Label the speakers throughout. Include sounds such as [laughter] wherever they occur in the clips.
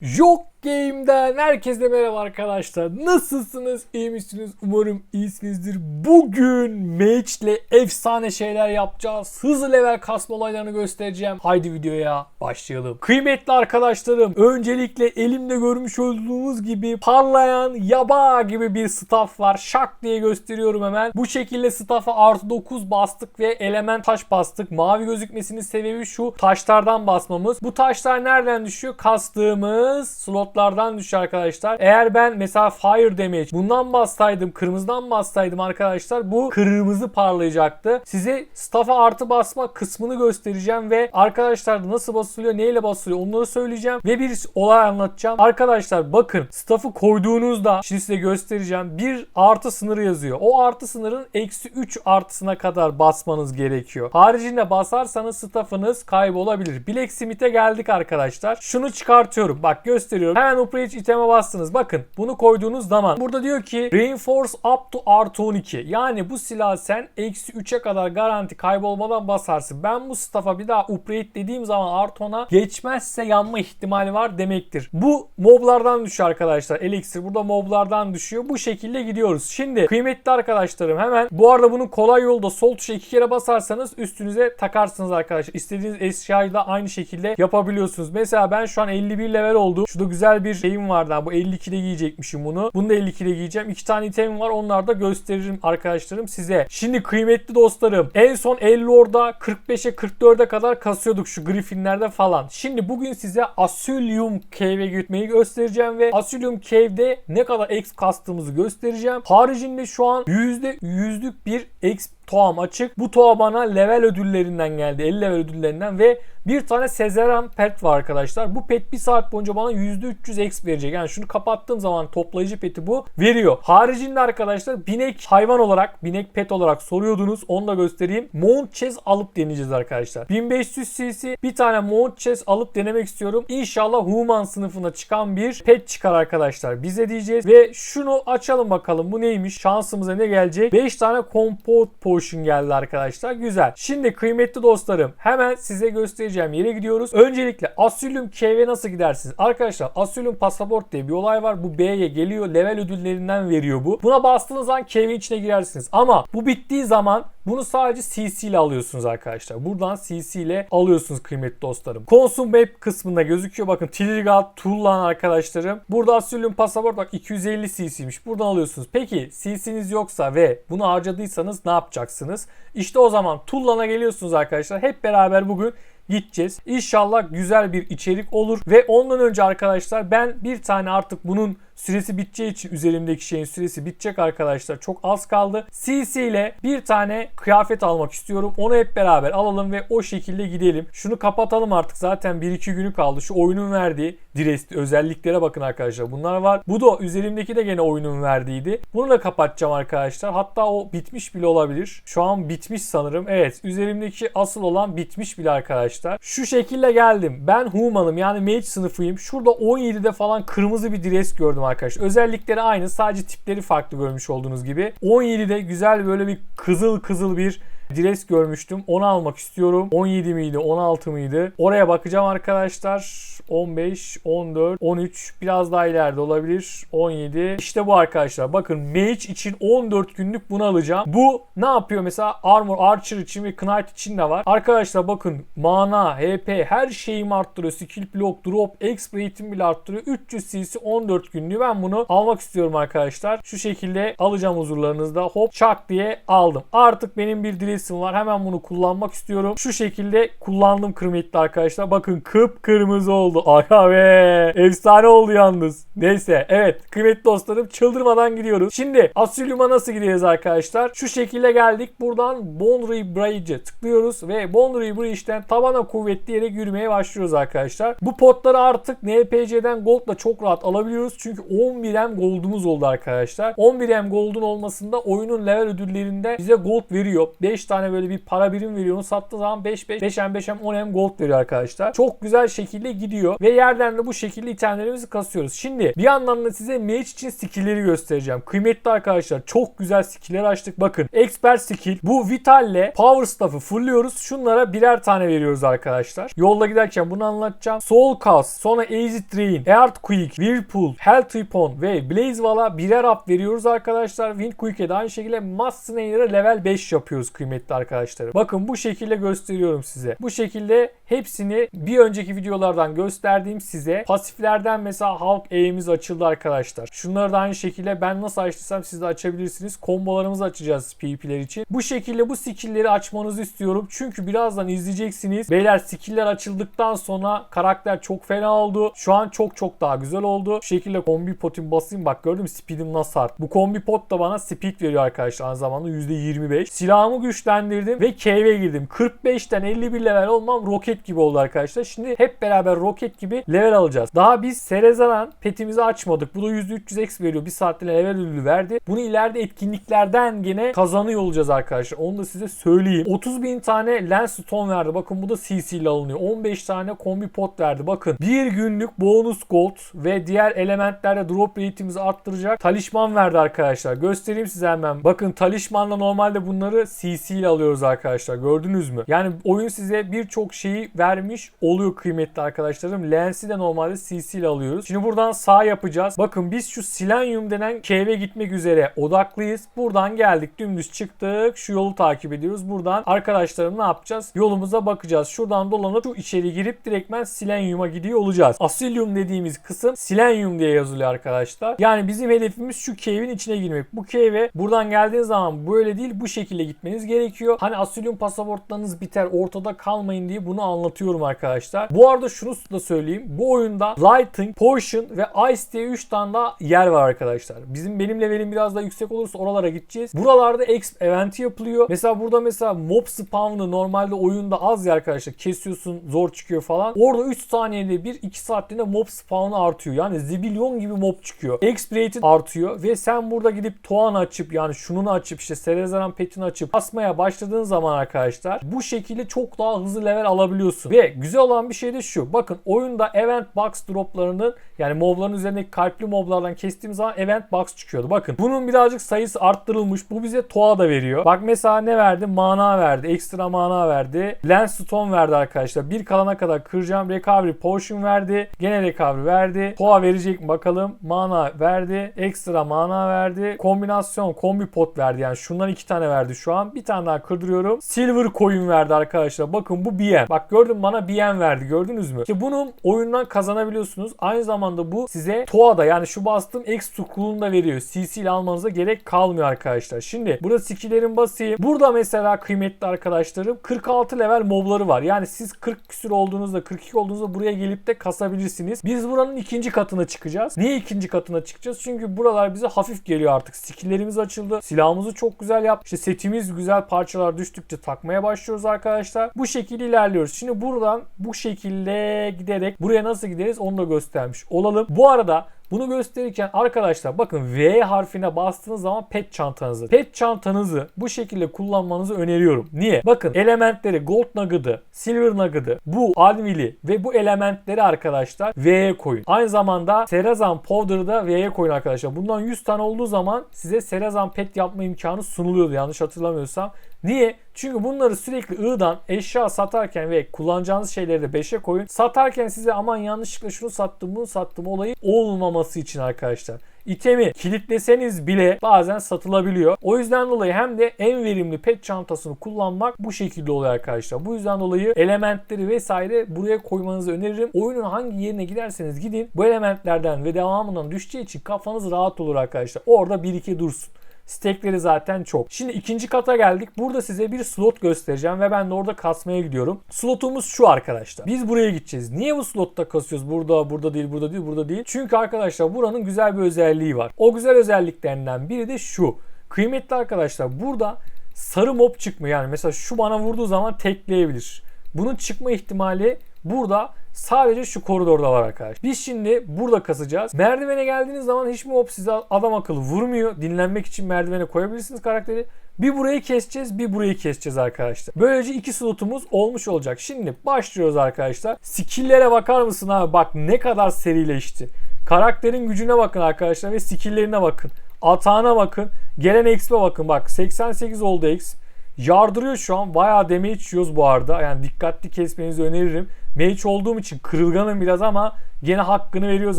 Speaker 1: Yok Game'den herkese merhaba arkadaşlar. Nasılsınız? İyi misiniz? Umarım iyisinizdir. Bugün matchle efsane şeyler yapacağız. Hızlı level kasma olaylarını göstereceğim. Haydi videoya başlayalım. Kıymetli arkadaşlarım, öncelikle elimde görmüş olduğunuz gibi parlayan yaba gibi bir staff var. Şak diye gösteriyorum hemen. Bu şekilde staff'a artı 9 bastık ve element taş bastık. Mavi gözükmesinin sebebi şu taşlardan basmamız. Bu taşlar nereden düşüyor? Kastığımız slotlardan düşüyor arkadaşlar. Eğer ben mesela fire damage bundan bassaydım, kırmızıdan bassaydım arkadaşlar bu kırmızı parlayacaktı. Size staff'a artı basma kısmını göstereceğim ve arkadaşlar nasıl basılıyor, neyle basılıyor onları söyleyeceğim ve bir olay anlatacağım. Arkadaşlar bakın staff'ı koyduğunuzda şimdi size göstereceğim. Bir artı sınırı yazıyor. O artı sınırın eksi 3 artısına kadar basmanız gerekiyor. Haricinde basarsanız staff'ınız kaybolabilir. Blacksmith'e geldik arkadaşlar. Şunu çıkartıyorum. Bak gösteriyorum. Hemen upgrade iteme bastınız. Bakın bunu koyduğunuz zaman burada diyor ki reinforce up to artı 12. Yani bu silah sen eksi 3'e kadar garanti kaybolmadan basarsın. Ben bu staff'a bir daha upgrade dediğim zaman artı 10'a geçmezse yanma ihtimali var demektir. Bu moblardan düşüyor arkadaşlar. Elixir burada moblardan düşüyor. Bu şekilde gidiyoruz. Şimdi kıymetli arkadaşlarım hemen bu arada bunun kolay yolda sol tuşa iki kere basarsanız üstünüze takarsınız arkadaşlar. İstediğiniz eşyayı da aynı şekilde yapabiliyorsunuz. Mesela ben şu an 51 level oldum. Şurada güzel bir şeyim vardı. ha. Bu 52'de giyecekmişim bunu. Bunu da 52'de giyeceğim. İki tane itemim var. Onları da gösteririm arkadaşlarım size. Şimdi kıymetli dostlarım. En son 50 orada 45'e 44'e kadar kasıyorduk şu griffinlerde falan. Şimdi bugün size Asylium Cave'e gitmeyi göstereceğim ve Asylium Cave'de ne kadar X kastığımızı göstereceğim. Haricinde şu an %100'lük bir X toğam açık. Bu toğa bana level ödüllerinden geldi. 50 level ödüllerinden ve bir tane Sezeran pet var arkadaşlar. Bu pet bir saat boyunca bana %300 X verecek. Yani şunu kapattığım zaman toplayıcı peti bu veriyor. Haricinde arkadaşlar binek hayvan olarak, binek pet olarak soruyordunuz. Onu da göstereyim. Mount Chess alıp deneyeceğiz arkadaşlar. 1500 cc bir tane Mount Chess alıp denemek istiyorum. İnşallah Human sınıfına çıkan bir pet çıkar arkadaşlar. Bize diyeceğiz ve şunu açalım bakalım. Bu neymiş? Şansımıza ne gelecek? 5 tane Compote Potion geldi arkadaşlar. Güzel. Şimdi kıymetli dostlarım hemen size göstereceğim yere gidiyoruz. Öncelikle Asylum Cave'e nasıl gidersiniz? Arkadaşlar Asylum Pasaport diye bir olay var. Bu B'ye geliyor. Level ödüllerinden veriyor bu. Buna bastığınız zaman cave'in içine girersiniz. Ama bu bittiği zaman bunu sadece CC ile alıyorsunuz arkadaşlar. Buradan CC ile alıyorsunuz kıymetli dostlarım. Consume Map kısmında gözüküyor. Bakın Tilgat Tullan arkadaşlarım. Burada Asylum Pasaport bak 250 CC'miş. Buradan alıyorsunuz. Peki CC'niz yoksa ve bunu harcadıysanız ne yapacaksınız? İşte o zaman Tullan'a geliyorsunuz arkadaşlar. Hep beraber bugün gideceğiz. İnşallah güzel bir içerik olur ve ondan önce arkadaşlar ben bir tane artık bunun süresi biteceği için üzerimdeki şeyin süresi bitecek arkadaşlar. Çok az kaldı. CC ile bir tane kıyafet almak istiyorum. Onu hep beraber alalım ve o şekilde gidelim. Şunu kapatalım artık. Zaten 1-2 günü kaldı. Şu oyunun verdiği direst özelliklere bakın arkadaşlar. Bunlar var. Bu da üzerimdeki de gene oyunun verdiğiydi. Bunu da kapatacağım arkadaşlar. Hatta o bitmiş bile olabilir. Şu an bitmiş sanırım. Evet. Üzerimdeki asıl olan bitmiş bile arkadaşlar. Şu şekilde geldim. Ben Human'ım yani mage sınıfıyım. Şurada 17'de falan kırmızı bir dress gördüm arkadaşlar. Özellikleri aynı. Sadece tipleri farklı görmüş olduğunuz gibi. 17'de güzel böyle bir kızıl kızıl bir Dress görmüştüm. Onu almak istiyorum. 17 miydi? 16 mıydı? Oraya bakacağım arkadaşlar. 15, 14, 13 biraz daha ileride olabilir. 17. İşte bu arkadaşlar. Bakın Mage için 14 günlük bunu alacağım. Bu ne yapıyor mesela? Armor, Archer için ve Knight için de var. Arkadaşlar bakın mana, HP her şeyimi arttırıyor. Skill block, drop, exp rate'imi bile arttırıyor. 300 cc 14 günlüğü. Ben bunu almak istiyorum arkadaşlar. Şu şekilde alacağım huzurlarınızda. Hop çak diye aldım. Artık benim bir dress'im var. Hemen bunu kullanmak istiyorum. Şu şekilde kullandım kıymetli arkadaşlar. Bakın kıpkırmızı oldu. Aga be. Efsane oldu yalnız. Neyse evet kıymetli dostlarım çıldırmadan gidiyoruz. Şimdi Asylium'a nasıl gideceğiz arkadaşlar? Şu şekilde geldik. Buradan Boundary Bridge'e tıklıyoruz ve Boundary Bridge'den tabana kuvvetli yere yürümeye başlıyoruz arkadaşlar. Bu potları artık NPC'den Gold'la çok rahat alabiliyoruz. Çünkü 11M Gold'umuz oldu arkadaşlar. 11M Gold'un olmasında oyunun level ödüllerinde bize Gold veriyor. 5 tane böyle bir para birim veriyor. Onu sattığı zaman 5 5 5M 5M 10M gold veriyor arkadaşlar. Çok güzel şekilde gidiyor ve yerden de bu şekilde itemlerimizi kasıyoruz. Şimdi bir yandan da size mage için skill'leri göstereceğim. Kıymetli arkadaşlar çok güzel skill'ler açtık. Bakın expert skill bu Vital'le power staff'ı fullüyoruz. Şunlara birer tane veriyoruz arkadaşlar. Yolda giderken bunu anlatacağım. Soul Cast, sonra Easy Train, Earthquake, Whirlpool, Health Weapon ve Blaze Wall'a birer up veriyoruz arkadaşlar. Wind Quick'e de aynı şekilde Mass Snare'a level 5 yapıyoruz kıymetli arkadaşlar. Bakın bu şekilde gösteriyorum size. Bu şekilde hepsini bir önceki videolardan gösterdiğim size pasiflerden mesela Hulk E'miz açıldı arkadaşlar. Şunları da aynı şekilde ben nasıl açtıysam siz de açabilirsiniz. Kombolarımızı açacağız PvP'ler için. Bu şekilde bu skill'leri açmanızı istiyorum. Çünkü birazdan izleyeceksiniz. Beyler skill'ler açıldıktan sonra karakter çok fena oldu. Şu an çok çok daha güzel oldu. Bu şekilde kombi potin basayım. Bak gördün mü speedim nasıl arttı. Bu kombi pot da bana speed veriyor arkadaşlar. Aynı zamanda %25. Silahımı güçlendirdim ve cave'e girdim. 45'ten 51 level olmam roket gibi oldu arkadaşlar. Şimdi hep beraber roket gibi level alacağız. Daha biz Serezanan petimizi açmadık. Bu da %300 X veriyor. Bir saatte level ödülü verdi. Bunu ileride etkinliklerden gene kazanıyor olacağız arkadaşlar. Onu da size söyleyeyim. 30 bin tane lens stone verdi. Bakın bu da CC ile alınıyor. 15 tane kombi pot verdi. Bakın bir günlük bonus gold ve diğer elementlerde drop rate'imizi arttıracak talisman verdi arkadaşlar. Göstereyim size hemen. Bakın talismanla normalde bunları CC ile alıyoruz arkadaşlar. Gördünüz mü? Yani oyun size birçok şeyi vermiş oluyor kıymetli arkadaşlarım. Lens'i de normalde CC ile alıyoruz. Şimdi buradan sağ yapacağız. Bakın biz şu Silenium denen cave'e gitmek üzere odaklıyız. Buradan geldik dümdüz çıktık. Şu yolu takip ediyoruz. Buradan arkadaşlarım ne yapacağız? Yolumuza bakacağız. Şuradan dolanıp şu içeri girip direktmen Silenium'a gidiyor olacağız. Asilium dediğimiz kısım Silenium diye yazılıyor arkadaşlar. Yani bizim hedefimiz şu cave'in içine girmek. Bu cave'e buradan geldiğiniz zaman böyle değil bu şekilde gitmeniz gerekiyor. Hani Asilium pasaportlarınız biter ortada kalmayın diye bunu anlatıyorum arkadaşlar. Bu arada şunu da söyleyeyim. Bu oyunda Lighting, Potion ve Ice diye 3 tane daha yer var arkadaşlar. Bizim benim levelim biraz daha yüksek olursa oralara gideceğiz. Buralarda exp eventi yapılıyor. Mesela burada mesela mob spawn'ı normalde oyunda az ya arkadaşlar. Kesiyorsun zor çıkıyor falan. Orada 3 saniyede bir 2 saatliğinde mob spawn'ı artıyor. Yani zibilyon gibi mob çıkıyor. Exp rate'in artıyor ve sen burada gidip Toan açıp yani şununu açıp işte Serezaran petini açıp basmaya başladığın zaman arkadaşlar bu şekilde çok daha hızlı level alabiliyorsun. Ve güzel olan bir şey de şu. Bakın oyunda event box droplarının yani mobların üzerindeki kalpli moblardan kestiğimiz zaman event box çıkıyordu. Bakın bunun birazcık sayısı arttırılmış. Bu bize Toa da veriyor. Bak mesela ne verdi? Mana verdi. Ekstra mana verdi. Lens Stone verdi arkadaşlar. Bir kalana kadar kıracağım. Recovery Potion verdi. Gene Recovery verdi. Toa verecek mi bakalım. Mana verdi. Ekstra mana verdi. Kombinasyon kombi pot verdi. Yani şundan iki tane verdi şu an. Bir tane daha kırdırıyorum. Silver Coin verdi arkadaşlar. Bakın bu BM. Bak gördün bana BM verdi. Gördünüz mü? İşte bunu oyundan kazanabiliyorsunuz. Aynı zamanda bu size TOA'da yani şu bastığım X tukulunu da veriyor. CC ile almanıza gerek kalmıyor arkadaşlar. Şimdi burada skill'lerin basayım. Burada mesela kıymetli arkadaşlarım 46 level mobları var. Yani siz 40 küsür olduğunuzda 42 olduğunuzda buraya gelip de kasabilirsiniz. Biz buranın ikinci katına çıkacağız. Niye ikinci katına çıkacağız? Çünkü buralar bize hafif geliyor artık. Skill'lerimiz açıldı. Silahımızı çok güzel yap. İşte setimiz güzel parçalar düştükçe takmaya başlıyoruz arkadaşlar. Bu şekilde ilerliyoruz. Şimdi buradan bu şekilde giderek buraya nasıl gideriz onu da göstermiş olalım. Bu arada bunu gösterirken arkadaşlar bakın V harfine bastığınız zaman pet çantanızı. Pet çantanızı bu şekilde kullanmanızı öneriyorum. Niye? Bakın elementleri Gold Nugget'ı, Silver Nugget'ı, bu Anvil'i ve bu elementleri arkadaşlar V'ye koyun. Aynı zamanda Serazan Powder'ı da V'ye koyun arkadaşlar. Bundan 100 tane olduğu zaman size Serazan pet yapma imkanı sunuluyordu yanlış hatırlamıyorsam. Niye? Çünkü bunları sürekli I'dan eşya satarken ve kullanacağınız şeyleri de 5'e koyun. Satarken size aman yanlışlıkla şunu sattım bunu sattım olayı olmaması için arkadaşlar. İtemi kilitleseniz bile bazen satılabiliyor. O yüzden dolayı hem de en verimli pet çantasını kullanmak bu şekilde oluyor arkadaşlar. Bu yüzden dolayı elementleri vesaire buraya koymanızı öneririm. Oyunun hangi yerine giderseniz gidin bu elementlerden ve devamından düşeceği için kafanız rahat olur arkadaşlar. Orada 1-2 dursun. Stekleri zaten çok. Şimdi ikinci kata geldik. Burada size bir slot göstereceğim ve ben de orada kasmaya gidiyorum. Slotumuz şu arkadaşlar. Biz buraya gideceğiz. Niye bu slotta kasıyoruz? Burada, burada değil, burada değil, burada değil. Çünkü arkadaşlar buranın güzel bir özelliği var. O güzel özelliklerinden biri de şu. Kıymetli arkadaşlar burada sarı mob çıkmıyor. Yani mesela şu bana vurduğu zaman tekleyebilir. Bunun çıkma ihtimali burada sadece şu koridorda var arkadaşlar. Biz şimdi burada kasacağız. Merdivene geldiğiniz zaman hiç mob size adam akıllı vurmuyor. Dinlenmek için merdivene koyabilirsiniz karakteri. Bir burayı keseceğiz, bir burayı keseceğiz arkadaşlar. Böylece iki slotumuz olmuş olacak. Şimdi başlıyoruz arkadaşlar. Skill'lere bakar mısın abi? Bak ne kadar serileşti. Karakterin gücüne bakın arkadaşlar ve skill'lerine bakın. Atağına bakın. Gelen XP'e bakın. Bak 88 oldu X. Yardırıyor şu an. Bayağı damage yiyoruz bu arada. Yani dikkatli kesmenizi öneririm. Mage olduğum için kırılganım biraz ama gene hakkını veriyoruz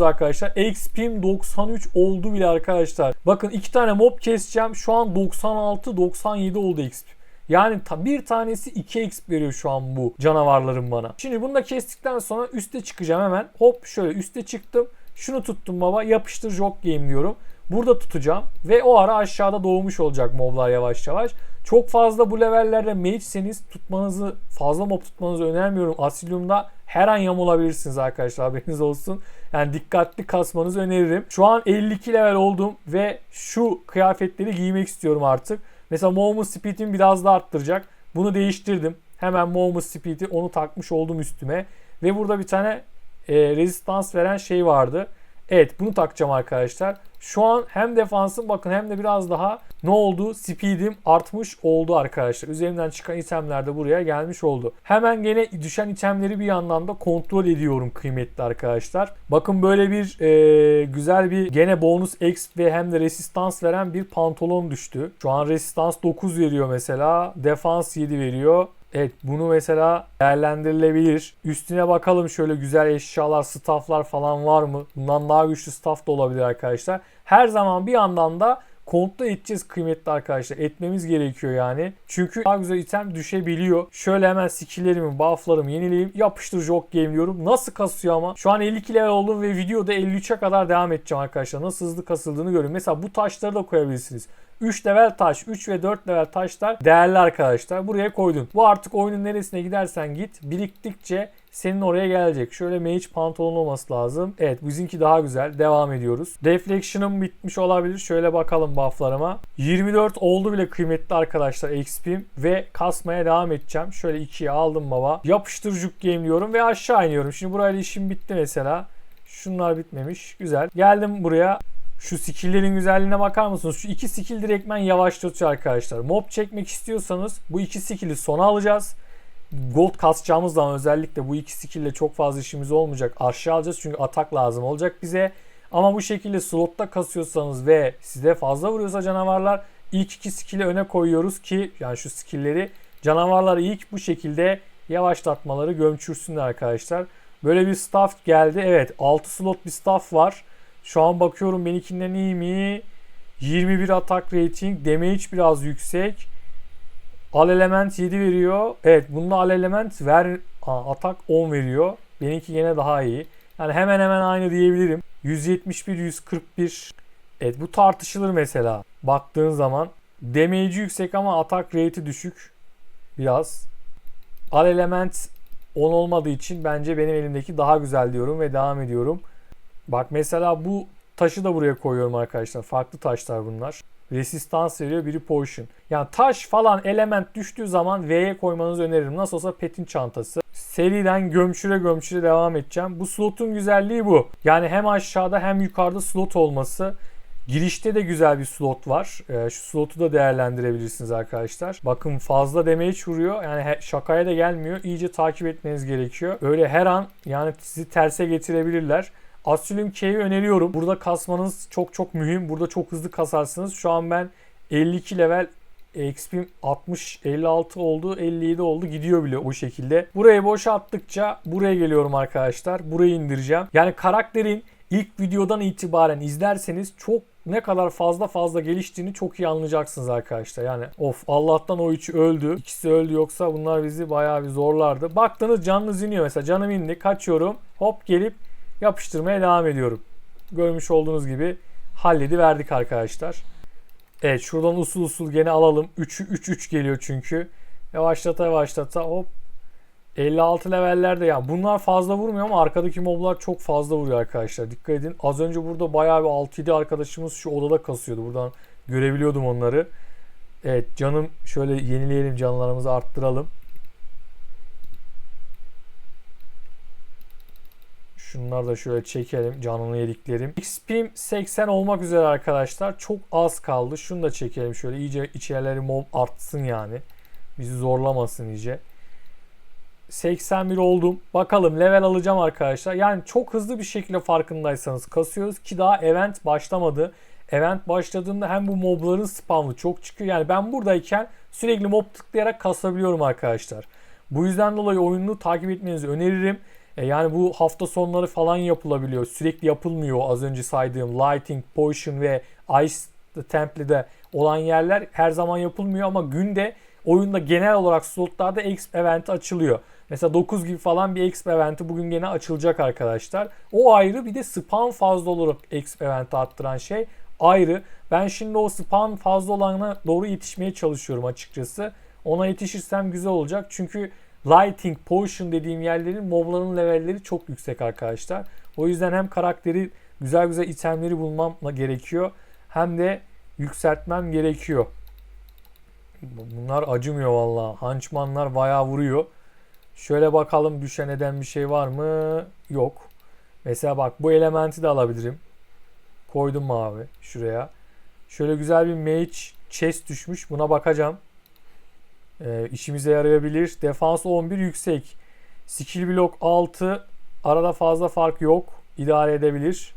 Speaker 1: arkadaşlar. XP'm 93 oldu bile arkadaşlar. Bakın iki tane mob keseceğim. Şu an 96-97 oldu XP. Yani bir tanesi 2 XP veriyor şu an bu canavarların bana. Şimdi bunu da kestikten sonra üste çıkacağım hemen. Hop şöyle üste çıktım. Şunu tuttum baba. Yapıştır jog game diyorum. Burada tutacağım ve o ara aşağıda doğmuş olacak moblar yavaş yavaş. Çok fazla bu levellerde mage'seniz tutmanızı, fazla mob tutmanızı önermiyorum. Asilium'da her an yamulabilirsiniz arkadaşlar haberiniz olsun. Yani dikkatli kasmanızı öneririm. Şu an 52 level oldum ve şu kıyafetleri giymek istiyorum artık. Mesela movement speed'imi biraz daha arttıracak. Bunu değiştirdim. Hemen movement speed'i onu takmış oldum üstüme. Ve burada bir tane e, resistans veren şey vardı. Evet bunu takacağım arkadaşlar. Şu an hem defansım bakın hem de biraz daha ne oldu? Speed'im artmış oldu arkadaşlar. Üzerimden çıkan itemler de buraya gelmiş oldu. Hemen gene düşen itemleri bir yandan da kontrol ediyorum kıymetli arkadaşlar. Bakın böyle bir e, güzel bir gene bonus X ve hem de resistans veren bir pantolon düştü. Şu an resistans 9 veriyor mesela. Defans 7 veriyor. Evet bunu mesela değerlendirilebilir. Üstüne bakalım şöyle güzel eşyalar, stafflar falan var mı? Bundan daha güçlü staff da olabilir arkadaşlar. Her zaman bir yandan da kontrol edeceğiz kıymetli arkadaşlar. Etmemiz gerekiyor yani. Çünkü daha güzel item düşebiliyor. Şöyle hemen skilllerimi, bufflarımı yenileyim. Yapıştır jog game diyorum. Nasıl kasıyor ama. Şu an 52 level oldum ve videoda 53'e kadar devam edeceğim arkadaşlar. Nasıl hızlı kasıldığını görün. Mesela bu taşları da koyabilirsiniz. 3 level taş, 3 ve 4 level taşlar değerli arkadaşlar. Buraya koydun. Bu artık oyunun neresine gidersen git biriktikçe senin oraya gelecek. Şöyle mage pantolon olması lazım. Evet bizimki daha güzel. Devam ediyoruz. Deflection'ım bitmiş olabilir. Şöyle bakalım bufflarıma. 24 oldu bile kıymetli arkadaşlar XP'm ve kasmaya devam edeceğim. Şöyle 2'ye aldım baba. Yapıştırıcık game diyorum ve aşağı iniyorum. Şimdi burayla işim bitti mesela. Şunlar bitmemiş. Güzel. Geldim buraya. Şu skill'lerin güzelliğine bakar mısınız? Şu iki skill direktmen yavaşlatıyor arkadaşlar. Mob çekmek istiyorsanız bu iki skill'i sona alacağız. Gold kasacağımız zaman özellikle bu iki skill ile çok fazla işimiz olmayacak. Aşağı alacağız çünkü atak lazım olacak bize. Ama bu şekilde slotta kasıyorsanız ve size fazla vuruyorsa canavarlar ilk iki skill'i öne koyuyoruz ki yani şu skill'leri canavarları ilk bu şekilde yavaşlatmaları gömçürsünler arkadaşlar. Böyle bir staff geldi. Evet 6 slot bir staff var. Şu an bakıyorum benimkinden iyi mi? 21 atak rating. Damage biraz yüksek. Al element 7 veriyor. Evet bunda al element ver Aa, atak 10 veriyor. Benimki yine daha iyi. Yani hemen hemen aynı diyebilirim. 171 141. Evet bu tartışılır mesela. Baktığın zaman damage'i yüksek ama atak rate'i düşük. Biraz. Al element 10 olmadığı için bence benim elimdeki daha güzel diyorum ve devam ediyorum. Bak mesela bu taşı da buraya koyuyorum arkadaşlar. Farklı taşlar bunlar. Resistans veriyor biri potion. Yani taş falan element düştüğü zaman V'ye koymanızı öneririm. Nasıl olsa petin çantası. Seriden gömçüre gömçüre devam edeceğim. Bu slotun güzelliği bu. Yani hem aşağıda hem yukarıda slot olması. Girişte de güzel bir slot var. Ee, şu slotu da değerlendirebilirsiniz arkadaşlar. Bakın fazla damage vuruyor. Yani şakaya da gelmiyor. İyice takip etmeniz gerekiyor. Öyle her an yani sizi terse getirebilirler. Asylum K'yi öneriyorum. Burada kasmanız çok çok mühim. Burada çok hızlı kasarsınız. Şu an ben 52 level XP'm 60 56 oldu 57 oldu gidiyor bile o şekilde. Burayı boşalttıkça buraya geliyorum arkadaşlar. Burayı indireceğim. Yani karakterin ilk videodan itibaren izlerseniz çok ne kadar fazla fazla geliştiğini çok iyi anlayacaksınız arkadaşlar. Yani of Allah'tan o üçü öldü. İkisi öldü yoksa bunlar bizi bayağı bir zorlardı. Baktınız canınız iniyor mesela canım indi kaçıyorum hop gelip yapıştırmaya devam ediyorum. Görmüş olduğunuz gibi halledi verdik arkadaşlar. Evet şuradan usul usul gene alalım. 3'ü 3 3 geliyor çünkü. Yavaşlata yavaşlata hop 56 levellerde ya bunlar fazla vurmuyor ama arkadaki moblar çok fazla vuruyor arkadaşlar. Dikkat edin. Az önce burada bayağı bir 6-7 arkadaşımız şu odada kasıyordu. Buradan görebiliyordum onları. Evet canım şöyle yenileyelim canlarımızı arttıralım. Şunları da şöyle çekelim canını yediklerim. XP'm 80 olmak üzere arkadaşlar. Çok az kaldı. Şunu da çekelim şöyle iyice içerileri mob artsın yani. Bizi zorlamasın iyice. 81 oldum. Bakalım level alacağım arkadaşlar. Yani çok hızlı bir şekilde farkındaysanız kasıyoruz ki daha event başlamadı. Event başladığında hem bu mobların spamlı çok çıkıyor. Yani ben buradayken sürekli mob tıklayarak kasabiliyorum arkadaşlar. Bu yüzden dolayı oyunu takip etmenizi öneririm. E yani bu hafta sonları falan yapılabiliyor. Sürekli yapılmıyor az önce saydığım Lighting, Potion ve Ice Temple'de olan yerler her zaman yapılmıyor ama günde oyunda genel olarak slotlarda Exp eventi açılıyor. Mesela 9 gibi falan bir Exp eventi bugün gene açılacak arkadaşlar. O ayrı bir de spam fazla olarak Exp eventi attıran şey ayrı. Ben şimdi o spam fazla olana doğru yetişmeye çalışıyorum açıkçası. Ona yetişirsem güzel olacak. Çünkü Lighting, Potion dediğim yerlerin mobların levelleri çok yüksek arkadaşlar. O yüzden hem karakteri güzel güzel itemleri bulmam gerekiyor. Hem de yükseltmem gerekiyor. Bunlar acımıyor valla. Hançmanlar bayağı vuruyor. Şöyle bakalım düşen eden bir şey var mı? Yok. Mesela bak bu elementi de alabilirim. Koydum mavi şuraya. Şöyle güzel bir mage chest düşmüş. Buna bakacağım. Ee, işimize yarayabilir. Defans 11 yüksek. Skill block 6. Arada fazla fark yok. İdare edebilir.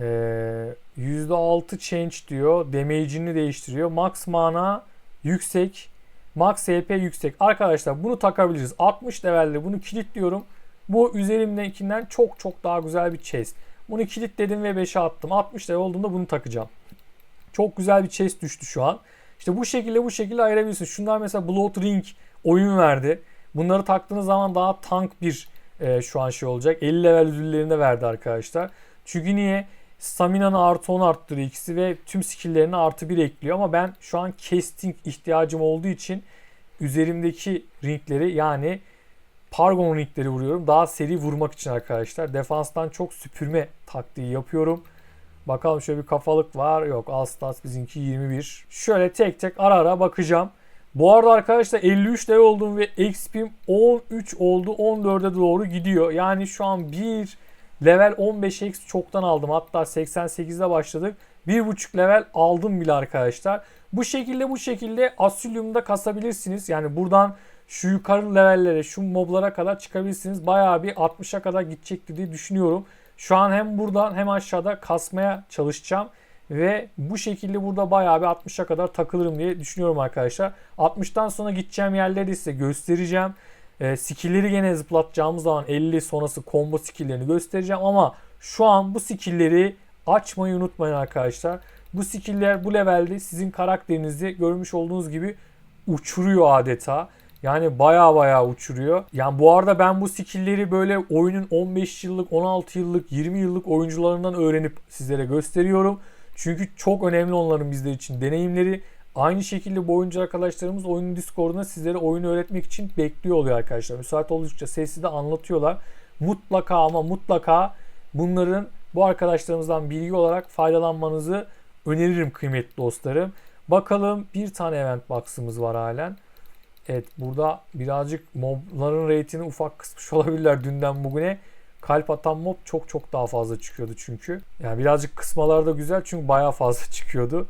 Speaker 1: Ee, %6 change diyor. Damage'ini değiştiriyor. Max mana yüksek. Max HP yüksek. Arkadaşlar bunu takabiliriz. 60 levelde bunu kilitliyorum. Bu üzerimdekinden çok çok daha güzel bir chest. Bunu kilitledim ve 5'e attım. 60 level olduğunda bunu takacağım. Çok güzel bir chest düştü şu an. İşte bu şekilde bu şekilde ayırabilirsin. Şunlar mesela Blood Ring oyun verdi. Bunları taktığınız zaman daha tank bir e, şu an şey olacak. 50 level ödüllerini verdi arkadaşlar. Çünkü niye? Stamina'nı artı 10 arttırıyor ikisi ve tüm skill'lerini artı 1 ekliyor. Ama ben şu an casting ihtiyacım olduğu için üzerimdeki ringleri yani Pargon ringleri vuruyorum. Daha seri vurmak için arkadaşlar. Defanstan çok süpürme taktiği yapıyorum. Bakalım şöyle bir kafalık var. Yok Alstas bizimki 21. Şöyle tek tek ara ara bakacağım. Bu arada arkadaşlar 53 level oldum ve XP'm 13 oldu. 14'e doğru gidiyor. Yani şu an bir level 15 x çoktan aldım. Hatta 88'de başladık. 1.5 level aldım bile arkadaşlar. Bu şekilde bu şekilde Asylum'da kasabilirsiniz. Yani buradan şu yukarı levellere, şu moblara kadar çıkabilirsiniz. Bayağı bir 60'a kadar gidecektir diye düşünüyorum. Şu an hem buradan hem aşağıda kasmaya çalışacağım. Ve bu şekilde burada bayağı bir 60'a kadar takılırım diye düşünüyorum arkadaşlar. 60'tan sonra gideceğim yerleri size göstereceğim. E, skill'leri gene zıplatacağımız zaman 50 sonrası combo skill'lerini göstereceğim. Ama şu an bu skill'leri açmayı unutmayın arkadaşlar. Bu skill'ler bu levelde sizin karakterinizi görmüş olduğunuz gibi uçuruyor adeta. Yani baya baya uçuruyor. Yani bu arada ben bu skill'leri böyle oyunun 15 yıllık, 16 yıllık, 20 yıllık oyuncularından öğrenip sizlere gösteriyorum. Çünkü çok önemli onların bizler için deneyimleri. Aynı şekilde bu oyuncu arkadaşlarımız oyunun Discord'una sizlere oyunu öğretmek için bekliyor oluyor arkadaşlar. Müsait oldukça sesli de anlatıyorlar. Mutlaka ama mutlaka bunların bu arkadaşlarımızdan bilgi olarak faydalanmanızı öneririm kıymetli dostlarım. Bakalım bir tane event box'ımız var halen. Evet burada birazcık mobların rate'ini ufak kısmış [laughs] olabilirler dünden bugüne. Kalp atan mob çok çok daha fazla çıkıyordu çünkü. Yani birazcık kısmalar da güzel çünkü baya fazla [laughs] çıkıyordu.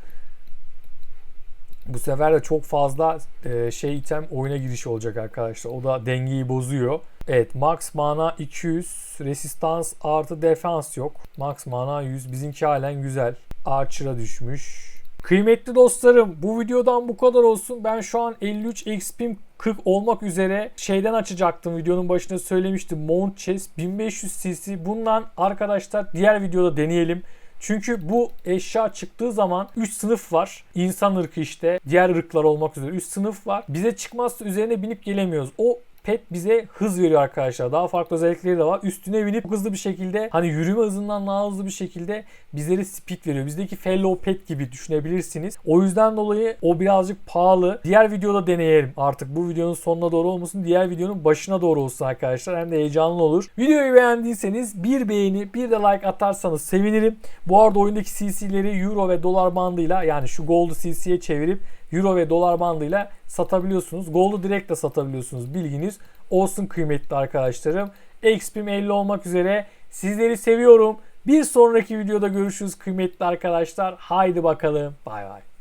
Speaker 1: Bu sefer de çok fazla e, şey item oyuna giriş olacak arkadaşlar. O da dengeyi bozuyor. Evet max mana 200. Resistans artı defans yok. Max mana 100. Bizimki halen güzel. Archer'a düşmüş. Kıymetli dostlarım bu videodan bu kadar olsun. Ben şu an 53 XP'm 40 olmak üzere şeyden açacaktım. Videonun başında söylemiştim. Mount Chest 1500 cc. Bundan arkadaşlar diğer videoda deneyelim. Çünkü bu eşya çıktığı zaman 3 sınıf var. İnsan ırkı işte. Diğer ırklar olmak üzere 3 sınıf var. Bize çıkmazsa üzerine binip gelemiyoruz. O pet bize hız veriyor arkadaşlar. Daha farklı özellikleri de var. Üstüne binip hızlı bir şekilde hani yürüme hızından daha hızlı bir şekilde bizlere speed veriyor. Bizdeki fellow pet gibi düşünebilirsiniz. O yüzden dolayı o birazcık pahalı. Diğer videoda deneyelim artık. Bu videonun sonuna doğru olmasın. Diğer videonun başına doğru olsun arkadaşlar. Hem de heyecanlı olur. Videoyu beğendiyseniz bir beğeni bir de like atarsanız sevinirim. Bu arada oyundaki CC'leri euro ve dolar bandıyla yani şu gold'u CC'ye çevirip Euro ve dolar bandıyla satabiliyorsunuz. Gold'u direkt de satabiliyorsunuz bilginiz olsun kıymetli arkadaşlarım. XP'm 50 olmak üzere. Sizleri seviyorum. Bir sonraki videoda görüşürüz kıymetli arkadaşlar. Haydi bakalım. Bay bay.